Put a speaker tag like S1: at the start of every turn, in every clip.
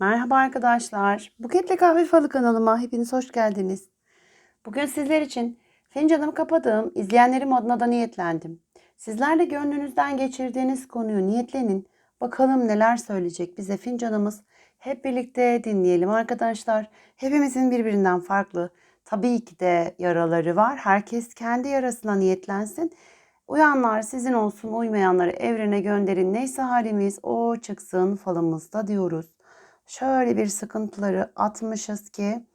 S1: Merhaba arkadaşlar. Buketli Kahve Falı kanalıma hepiniz hoş geldiniz. Bugün sizler için fincanımı kapadığım izleyenlerim adına da niyetlendim. Sizler de gönlünüzden geçirdiğiniz konuyu niyetlenin. Bakalım neler söyleyecek bize fincanımız. Hep birlikte dinleyelim arkadaşlar. Hepimizin birbirinden farklı. Tabii ki de yaraları var. Herkes kendi yarasına niyetlensin. Uyanlar sizin olsun, uymayanları evrene gönderin. Neyse halimiz o çıksın falımızda diyoruz. Şöyle bir sıkıntıları atmışız ki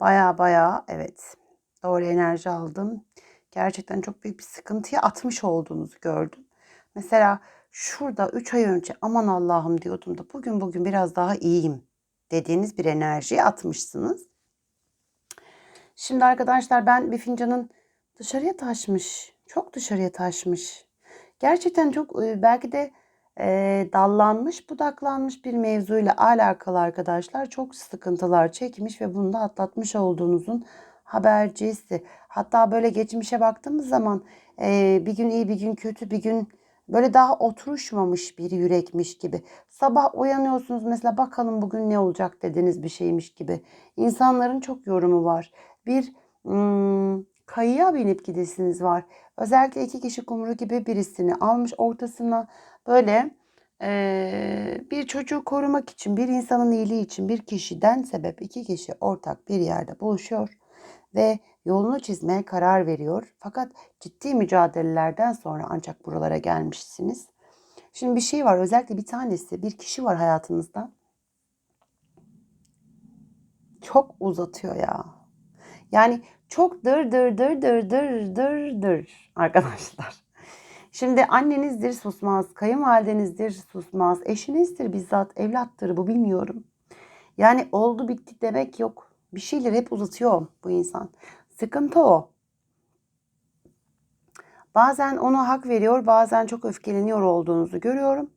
S1: baya baya evet doğru enerji aldım. Gerçekten çok büyük bir sıkıntıya atmış olduğunuzu gördüm. Mesela şurada 3 ay önce aman Allah'ım diyordum da bugün bugün biraz daha iyiyim dediğiniz bir enerjiyi atmışsınız. Şimdi arkadaşlar ben bir fincanın dışarıya taşmış. Çok dışarıya taşmış. Gerçekten çok belki de e, dallanmış, budaklanmış bir mevzuyla alakalı arkadaşlar çok sıkıntılar çekmiş ve bunu da atlatmış olduğunuzun habercisi. Hatta böyle geçmişe baktığımız zaman e, bir gün iyi bir gün kötü bir gün böyle daha oturuşmamış bir yürekmiş gibi. Sabah uyanıyorsunuz mesela bakalım bugün ne olacak dediğiniz bir şeymiş gibi. İnsanların çok yorumu var. Bir hmm, kayıya binip gidesiniz var. Özellikle iki kişi kumru gibi birisini almış ortasına böyle e, bir çocuğu korumak için, bir insanın iyiliği için bir kişiden sebep iki kişi ortak bir yerde buluşuyor ve yolunu çizmeye karar veriyor. Fakat ciddi mücadelelerden sonra ancak buralara gelmişsiniz. Şimdi bir şey var özellikle bir tanesi bir kişi var hayatınızda. Çok uzatıyor ya. Yani çok dır dır dır dır dır dır dır arkadaşlar. Şimdi annenizdir susmaz, kayınvalidenizdir susmaz, eşinizdir bizzat, evlattır bu bilmiyorum. Yani oldu bitti demek yok. Bir şeyleri hep uzatıyor bu insan. Sıkıntı o. Bazen ona hak veriyor, bazen çok öfkeleniyor olduğunuzu görüyorum.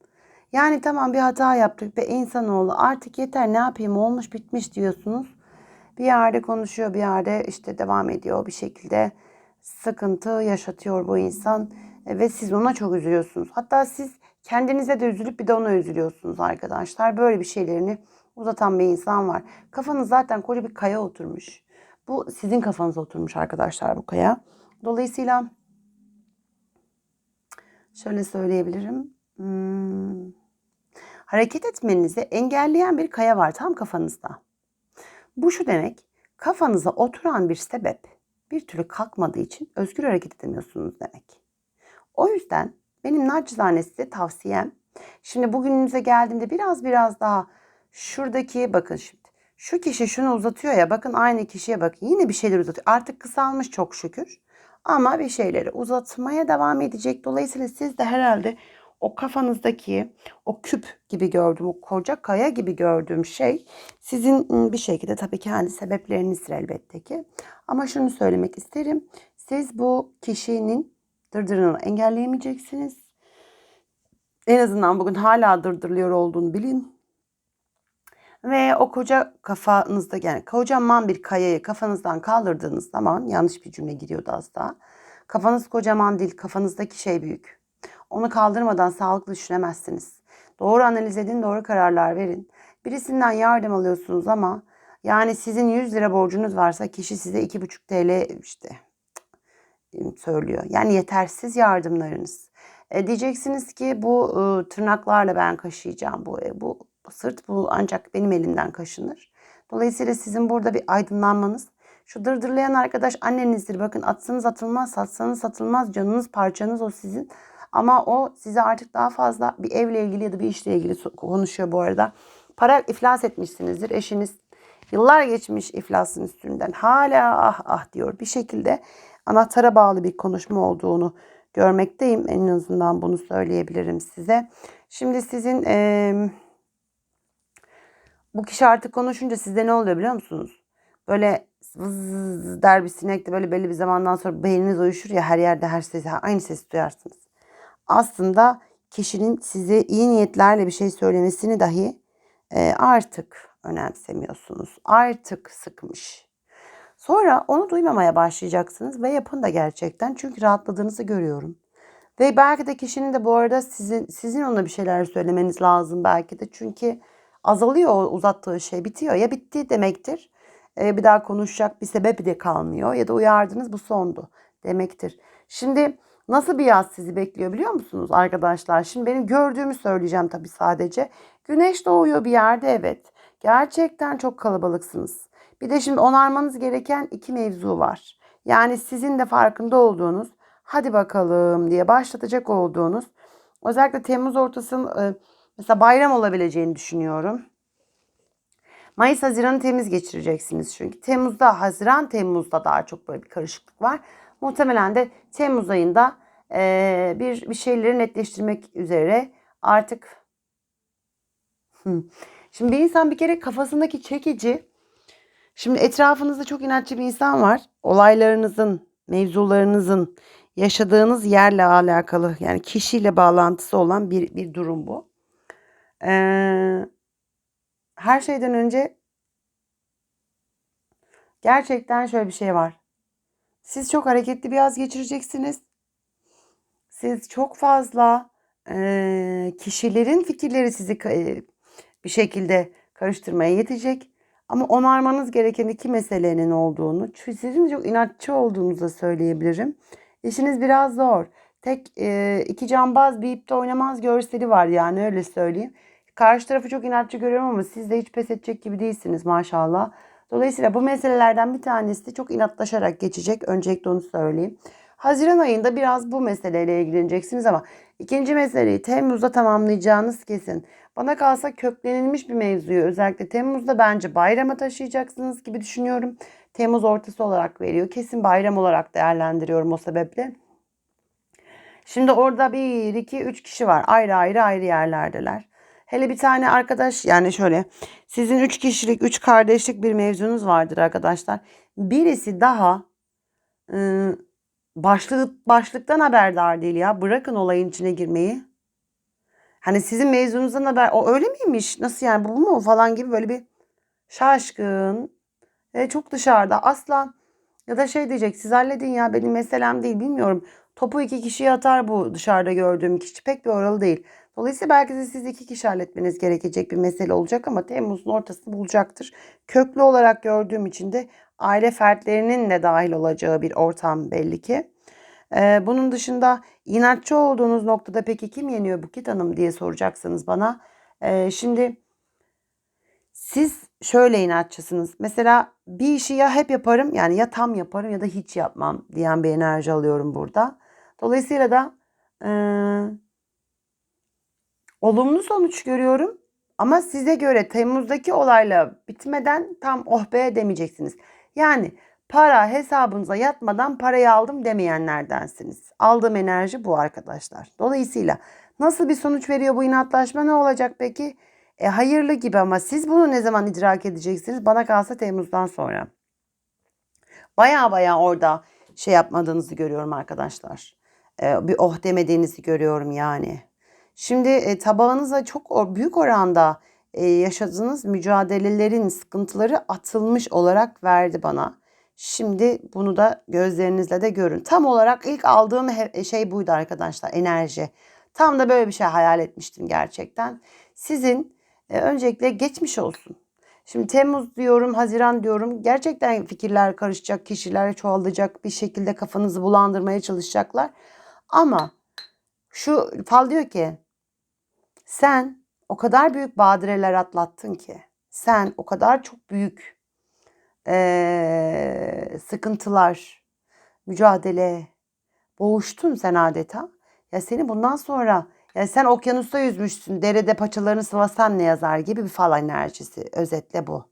S1: Yani tamam bir hata yaptık be insanoğlu artık yeter ne yapayım olmuş bitmiş diyorsunuz. Bir yerde konuşuyor, bir yerde işte devam ediyor bir şekilde sıkıntı yaşatıyor bu insan ve siz ona çok üzülüyorsunuz. Hatta siz kendinize de üzülüp bir de ona üzülüyorsunuz arkadaşlar. Böyle bir şeylerini uzatan bir insan var. Kafanız zaten koca bir kaya oturmuş. Bu sizin kafanıza oturmuş arkadaşlar bu kaya. Dolayısıyla şöyle söyleyebilirim. Hmm, hareket etmenizi engelleyen bir kaya var tam kafanızda. Bu şu demek, kafanıza oturan bir sebep bir türlü kalkmadığı için özgür hareket edemiyorsunuz demek. O yüzden benim nacizane size tavsiyem, şimdi bugünümüze geldiğimde biraz biraz daha şuradaki bakın şimdi. Şu kişi şunu uzatıyor ya bakın aynı kişiye bakın yine bir şeyler uzatıyor. Artık kısalmış çok şükür. Ama bir şeyleri uzatmaya devam edecek. Dolayısıyla siz de herhalde o kafanızdaki o küp gibi gördüğüm, o koca kaya gibi gördüğüm şey sizin bir şekilde tabii kendi sebeplerinizdir elbette ki. Ama şunu söylemek isterim. Siz bu kişinin dırdırını engelleyemeyeceksiniz. En azından bugün hala dırdırılıyor olduğunu bilin. Ve o koca kafanızda yani kocaman bir kayayı kafanızdan kaldırdığınız zaman yanlış bir cümle giriyordu az daha. Kafanız kocaman değil kafanızdaki şey büyük. Onu kaldırmadan sağlıklı düşünemezsiniz. Doğru analiz edin, doğru kararlar verin. Birisinden yardım alıyorsunuz ama yani sizin 100 lira borcunuz varsa kişi size 2,5 TL işte söylüyor. Yani yetersiz yardımlarınız. E, diyeceksiniz ki bu e, tırnaklarla ben kaşıyacağım bu e, bu sırt bu ancak benim elimden kaşınır. Dolayısıyla sizin burada bir aydınlanmanız. Şu dırdırlayan arkadaş annenizdir. Bakın atsanız atılmaz, satsanız satılmaz. Canınız parçanız o sizin. Ama o size artık daha fazla bir evle ilgili ya da bir işle ilgili konuşuyor bu arada. Para iflas etmişsinizdir. Eşiniz yıllar geçmiş iflasın üstünden hala ah ah diyor. Bir şekilde anahtara bağlı bir konuşma olduğunu görmekteyim. En azından bunu söyleyebilirim size. Şimdi sizin e, bu kişi artık konuşunca sizde ne oluyor biliyor musunuz? Böyle vız der bir sinek de böyle belli bir zamandan sonra beyniniz uyuşur ya her yerde her sesi aynı sesi duyarsınız. Aslında kişinin size iyi niyetlerle bir şey söylemesini dahi e, artık önemsemiyorsunuz. Artık sıkmış. Sonra onu duymamaya başlayacaksınız ve yapın da gerçekten. Çünkü rahatladığınızı görüyorum. Ve belki de kişinin de bu arada sizin sizin ona bir şeyler söylemeniz lazım belki de. Çünkü azalıyor o uzattığı şey bitiyor. Ya bitti demektir. E, bir daha konuşacak bir sebebi de kalmıyor. Ya da uyardınız bu sondu demektir. Şimdi nasıl bir yaz sizi bekliyor biliyor musunuz arkadaşlar? Şimdi benim gördüğümü söyleyeceğim tabii sadece. Güneş doğuyor bir yerde evet. Gerçekten çok kalabalıksınız. Bir de şimdi onarmanız gereken iki mevzu var. Yani sizin de farkında olduğunuz hadi bakalım diye başlatacak olduğunuz özellikle Temmuz ortasının e, mesela bayram olabileceğini düşünüyorum. Mayıs Haziran'ı temiz geçireceksiniz çünkü. Temmuz'da Haziran Temmuz'da daha çok böyle bir karışıklık var. Muhtemelen de Temmuz ayında e, bir bir şeyleri netleştirmek üzere artık Şimdi bir insan bir kere kafasındaki çekici Şimdi etrafınızda çok inatçı bir insan var. Olaylarınızın, mevzularınızın, yaşadığınız yerle alakalı yani kişiyle bağlantısı olan bir, bir durum bu. Ee, her şeyden önce gerçekten şöyle bir şey var. Siz çok hareketli bir yaz geçireceksiniz. Siz çok fazla e, kişilerin fikirleri sizi e, bir şekilde karıştırmaya yetecek. Ama onarmanız gereken iki meselenin olduğunu, sizin çok inatçı olduğunuzu da söyleyebilirim. İşiniz biraz zor. Tek e, iki cambaz bir ipte oynamaz görseli var yani öyle söyleyeyim. Karşı tarafı çok inatçı görüyorum ama siz de hiç pes edecek gibi değilsiniz maşallah. Dolayısıyla bu meselelerden bir tanesi çok inatlaşarak geçecek. Öncelikle onu söyleyeyim. Haziran ayında biraz bu meseleyle ilgileneceksiniz ama ikinci meseleyi Temmuz'da tamamlayacağınız kesin. Bana kalsa köklenilmiş bir mevzuyu özellikle Temmuz'da bence bayrama taşıyacaksınız gibi düşünüyorum. Temmuz ortası olarak veriyor. Kesin bayram olarak değerlendiriyorum o sebeple. Şimdi orada bir, iki, üç kişi var. Ayrı ayrı ayrı yerlerdeler. Hele bir tane arkadaş yani şöyle sizin üç kişilik, üç kardeşlik bir mevzunuz vardır arkadaşlar. Birisi daha ıı, başlık, başlıktan haberdar değil ya. Bırakın olayın içine girmeyi. Hani sizin mezununuzdan haber o öyle miymiş? Nasıl yani bu mu falan gibi böyle bir şaşkın. E, çok dışarıda asla ya da şey diyecek siz halledin ya benim meselem değil bilmiyorum. Topu iki kişiye atar bu dışarıda gördüğüm kişi pek bir oralı değil. Dolayısıyla belki de siz iki kişi halletmeniz gerekecek bir mesele olacak ama Temmuz'un ortasını bulacaktır. Köklü olarak gördüğüm için de aile fertlerinin de dahil olacağı bir ortam belli ki. Ee, bunun dışında inatçı olduğunuz noktada peki kim yeniyor Buket Hanım diye soracaksınız bana. Ee, şimdi siz şöyle inatçısınız. Mesela bir işi ya hep yaparım yani ya tam yaparım ya da hiç yapmam diyen bir enerji alıyorum burada. Dolayısıyla da e, olumlu sonuç görüyorum. Ama size göre Temmuz'daki olayla bitmeden tam oh be demeyeceksiniz. Yani para hesabınıza yatmadan parayı aldım demeyenlerdensiniz. Aldığım enerji bu arkadaşlar. Dolayısıyla nasıl bir sonuç veriyor bu inatlaşma ne olacak peki? E, hayırlı gibi ama siz bunu ne zaman idrak edeceksiniz? Bana kalsa Temmuz'dan sonra. Baya baya orada şey yapmadığınızı görüyorum arkadaşlar. E, bir oh demediğinizi görüyorum yani. Şimdi e, tabağınıza çok büyük oranda yaşadığınız mücadelelerin sıkıntıları atılmış olarak verdi bana. Şimdi bunu da gözlerinizle de görün. Tam olarak ilk aldığım şey buydu arkadaşlar enerji. Tam da böyle bir şey hayal etmiştim gerçekten. Sizin e, öncelikle geçmiş olsun. Şimdi Temmuz diyorum, Haziran diyorum. Gerçekten fikirler karışacak, kişiler çoğalacak, bir şekilde kafanızı bulandırmaya çalışacaklar. Ama şu fal diyor ki sen o kadar büyük badireler atlattın ki. Sen o kadar çok büyük e, sıkıntılar, mücadele, boğuştun sen adeta. Ya seni bundan sonra ya sen okyanusta yüzmüşsün, derede paçalarını sıvasan ne yazar gibi bir fal enerjisi. Özetle bu.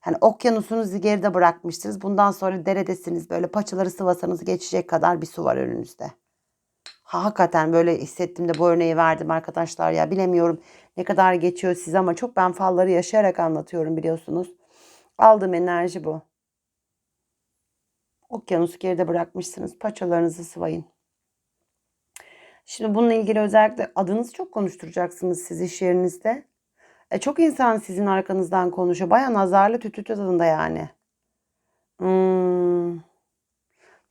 S1: Hani okyanusunuzu geride bırakmışsınız. Bundan sonra deredesiniz. Böyle paçaları sıvasanız geçecek kadar bir su var önünüzde. Ha, hakikaten böyle hissettim de bu örneği verdim arkadaşlar ya. Bilemiyorum ne kadar geçiyor siz ama çok ben falları yaşayarak anlatıyorum biliyorsunuz. Aldığım enerji bu. Okyanus geride bırakmışsınız. Paçalarınızı sıvayın. Şimdi bununla ilgili özellikle adınızı çok konuşturacaksınız siz iş yerinizde. E, çok insan sizin arkanızdan konuşuyor. Baya nazarlı tütü tadında yani. Hmm.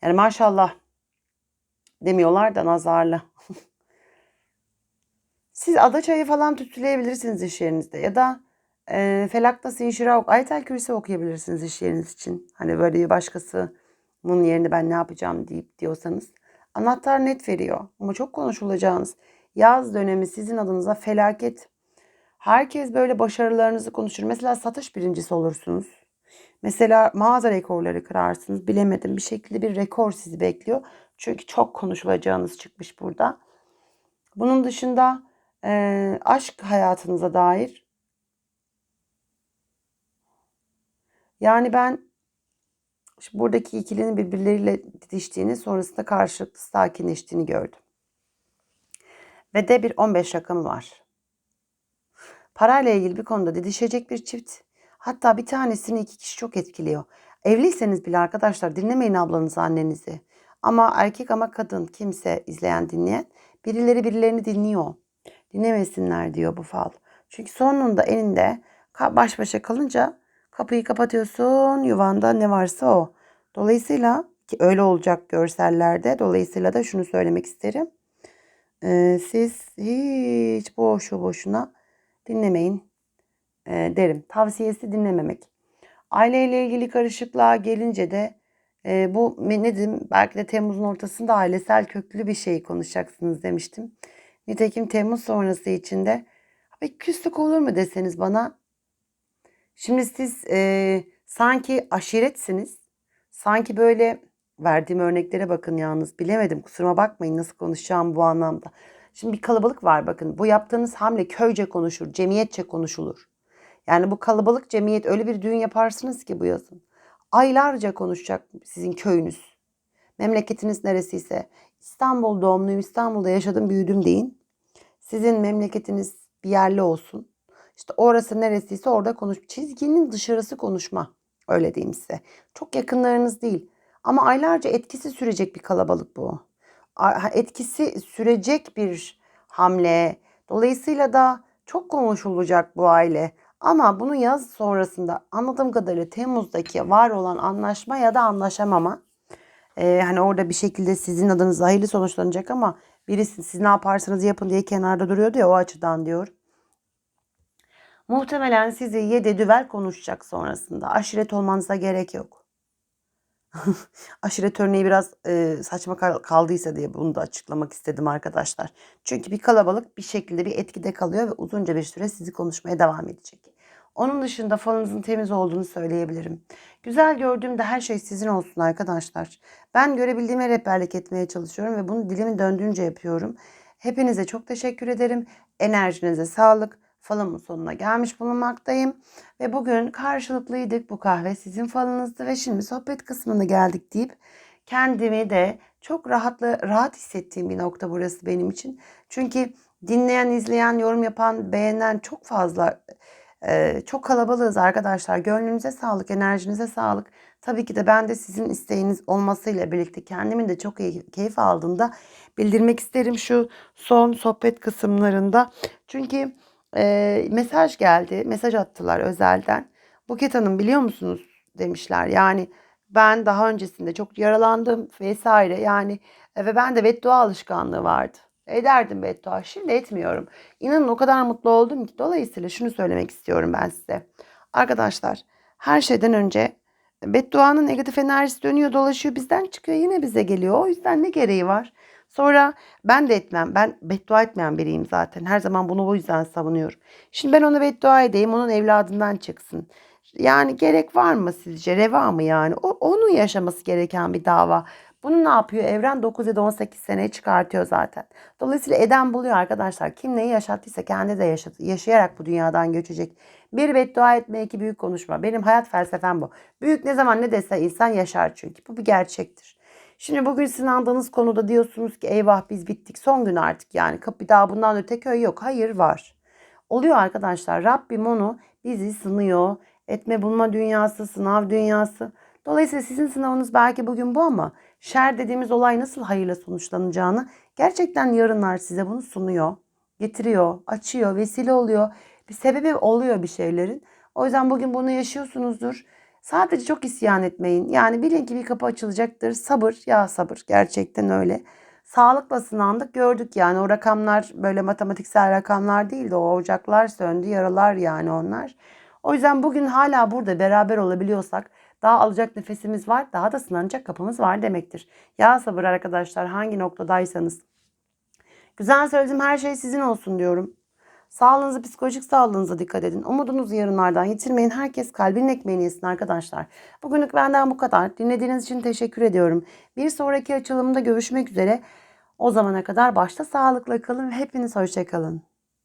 S1: Yani maşallah demiyorlar da nazarlı. Siz ada çayı falan tütüleyebilirsiniz iş yerinizde ya da e, Felakta Sinşira ok, Ayetel Kürsi okuyabilirsiniz iş yeriniz için. Hani böyle bir başkasının yerine ben ne yapacağım deyip diyorsanız. Anahtar net veriyor ama çok konuşulacağınız yaz dönemi sizin adınıza felaket. Herkes böyle başarılarınızı konuşur. Mesela satış birincisi olursunuz. Mesela mağaza rekorları kırarsınız. Bilemedim bir şekilde bir rekor sizi bekliyor. Çünkü çok konuşulacağınız çıkmış burada. Bunun dışında e, aşk hayatınıza dair yani ben buradaki ikilinin birbirleriyle didiştiğini sonrasında karşılıklı sakinleştiğini gördüm. Ve de bir 15 rakamı var. Parayla ilgili bir konuda didişecek bir çift. Hatta bir tanesini iki kişi çok etkiliyor. Evliyseniz bile arkadaşlar dinlemeyin ablanızı annenizi. Ama erkek ama kadın kimse izleyen dinleyen birileri birilerini dinliyor. Dinlemesinler diyor bu fal. Çünkü sonunda elinde baş başa kalınca kapıyı kapatıyorsun yuvanda ne varsa o. Dolayısıyla ki öyle olacak görsellerde. Dolayısıyla da şunu söylemek isterim. Ee, siz hiç boşu boşuna dinlemeyin e, derim. Tavsiyesi dinlememek. Aileyle ilgili karışıklığa gelince de e, bu ne dedim belki de Temmuz'un ortasında ailesel köklü bir şey konuşacaksınız demiştim. Nitekim Temmuz sonrası içinde bir küslük olur mu deseniz bana. Şimdi siz e, sanki aşiretsiniz. Sanki böyle verdiğim örneklere bakın yalnız bilemedim kusuruma bakmayın nasıl konuşacağım bu anlamda. Şimdi bir kalabalık var bakın bu yaptığınız hamle köyce konuşur, cemiyetçe konuşulur. Yani bu kalabalık cemiyet öyle bir düğün yaparsınız ki bu yazın. Aylarca konuşacak sizin köyünüz. Memleketiniz neresiyse. İstanbul doğumluyum, İstanbul'da yaşadım, büyüdüm deyin. Sizin memleketiniz bir yerli olsun. İşte orası neresiyse orada konuş. Çizginin dışarısı konuşma. Öyle diyeyim size. Çok yakınlarınız değil. Ama aylarca etkisi sürecek bir kalabalık bu. Etkisi sürecek bir hamle. Dolayısıyla da çok konuşulacak bu aile. Ama bunu yaz sonrasında anladığım kadarıyla Temmuz'daki var olan anlaşma ya da anlaşamama. Ee, hani orada bir şekilde sizin adınız hayırlı sonuçlanacak ama birisi siz ne yaparsanız yapın diye kenarda duruyordu ya o açıdan diyor. Muhtemelen sizi yedi düvel konuşacak sonrasında. Aşiret olmanıza gerek yok. Aşiret örneği biraz e, saçma kal- kaldıysa diye bunu da açıklamak istedim arkadaşlar. Çünkü bir kalabalık bir şekilde bir etkide kalıyor ve uzunca bir süre sizi konuşmaya devam edecek. Onun dışında falınızın temiz olduğunu söyleyebilirim. Güzel gördüğümde her şey sizin olsun arkadaşlar. Ben görebildiğime rehberlik etmeye çalışıyorum ve bunu dilimin döndüğünce yapıyorum. Hepinize çok teşekkür ederim. Enerjinize sağlık. Falımın sonuna gelmiş bulunmaktayım. Ve bugün karşılıklıydık. Bu kahve sizin falınızdı ve şimdi sohbet kısmına geldik deyip kendimi de çok rahatlı rahat hissettiğim bir nokta burası benim için. Çünkü dinleyen, izleyen, yorum yapan, beğenen çok fazla ee, çok kalabalığız arkadaşlar. Gönlünüze sağlık, enerjinize sağlık. Tabii ki de ben de sizin isteğiniz olmasıyla birlikte kendimin de çok iyi keyif aldığında bildirmek isterim şu son sohbet kısımlarında. Çünkü e, mesaj geldi, mesaj attılar özelden. Buket Hanım biliyor musunuz demişler. Yani ben daha öncesinde çok yaralandım vesaire. Yani e, ve ben de beddua alışkanlığı vardı. Ederdim beddua. Şimdi etmiyorum. İnanın o kadar mutlu oldum ki. Dolayısıyla şunu söylemek istiyorum ben size. Arkadaşlar her şeyden önce bedduanın negatif enerjisi dönüyor dolaşıyor bizden çıkıyor yine bize geliyor. O yüzden ne gereği var? Sonra ben de etmem. Ben beddua etmeyen biriyim zaten. Her zaman bunu bu yüzden savunuyorum. Şimdi ben ona beddua edeyim. Onun evladından çıksın. Yani gerek var mı sizce? Reva mı yani? O, onun yaşaması gereken bir dava. Bunu ne yapıyor? Evren 9 ya da 18 seneye çıkartıyor zaten. Dolayısıyla eden buluyor arkadaşlar. Kim neyi yaşattıysa kendi de yaşadı, yaşayarak bu dünyadan göçecek. Bir beddua etme, iki büyük konuşma. Benim hayat felsefem bu. Büyük ne zaman ne dese insan yaşar çünkü. Bu bir gerçektir. Şimdi bugün sınandığınız konuda diyorsunuz ki eyvah biz bittik. Son gün artık yani. Kapı daha bundan öte köy yok. Hayır var. Oluyor arkadaşlar. Rabbim onu bizi sınıyor. Etme bulma dünyası, sınav dünyası. Dolayısıyla sizin sınavınız belki bugün bu ama şer dediğimiz olay nasıl hayırla sonuçlanacağını gerçekten yarınlar size bunu sunuyor. Getiriyor, açıyor, vesile oluyor. Bir sebebi oluyor bir şeylerin. O yüzden bugün bunu yaşıyorsunuzdur. Sadece çok isyan etmeyin. Yani bilin ki bir kapı açılacaktır. Sabır, ya sabır gerçekten öyle. Sağlıkla sınandık gördük yani o rakamlar böyle matematiksel rakamlar değildi. O ocaklar söndü yaralar yani onlar. O yüzden bugün hala burada beraber olabiliyorsak daha alacak nefesimiz var daha da sınanacak kapımız var demektir. Ya sabır arkadaşlar hangi noktadaysanız. Güzel söylediğim her şey sizin olsun diyorum. Sağlığınıza, psikolojik sağlığınıza dikkat edin. Umudunuzu yarınlardan yitirmeyin. Herkes kalbinin ekmeğini yesin arkadaşlar. Bugünlük benden bu kadar. Dinlediğiniz için teşekkür ediyorum. Bir sonraki açılımda görüşmek üzere. O zamana kadar başta sağlıkla kalın ve hepiniz hoşçakalın.